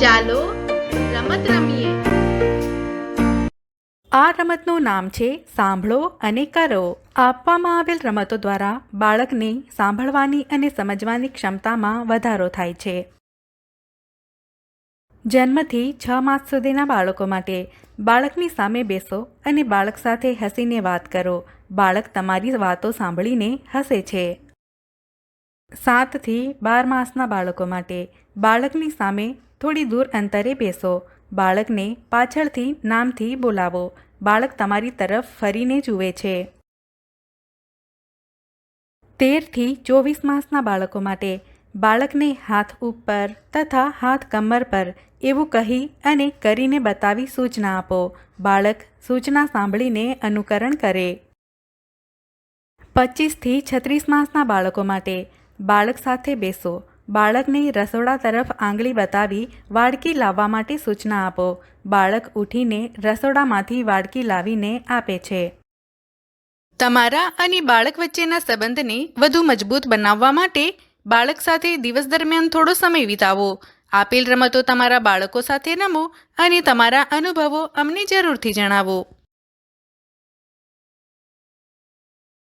ચાલો રમત રમીએ. આ રમતનું નામ છે સાંભળો અને કરો. આપવામાં આવેલ રમતો દ્વારા બાળકને સાંભળવાની અને સમજવાની ક્ષમતામાં વધારો થાય છે. જન્મથી છ માસ સુધીના બાળકો માટે બાળકની સામે બેસો અને બાળક સાથે હસીને વાત કરો. બાળક તમારી વાતો સાંભળીને હસે છે. સાતથી બાર માસના બાળકો માટે બાળકની સામે થોડી દૂર અંતરે બેસો. બાળકને પાછળથી નામથી બોલાવો. બાળક તમારી તરફ ફરીને જુએ છે. તેરથી ચોવીસ માસના બાળકો માટે બાળકને હાથ ઉપર તથા હાથ કમર પર એવું કહી અને કરીને બતાવી સૂચના આપો. બાળક સૂચના સાંભળીને અનુકરણ કરે. પચીસથી છત્રીસ માસના બાળકો માટે બાળક સાથે બેસો. બાળકને રસોડા તરફ આંગળી બતાવી વાડકી લાવવા માટે સૂચના આપો. બાળક ઉઠીને રસોડામાંથી વાડકી લાવીને આપે છે. તમારા અને બાળક વચ્ચેના સંબંધને વધુ મજબૂત બનાવવા માટે બાળક સાથે દિવસ દરમિયાન થોડો સમય વિતાવો. આપેલ રમતો તમારા બાળકો સાથે રમો અને તમારા અનુભવો અમને જરૂરથી જણાવો.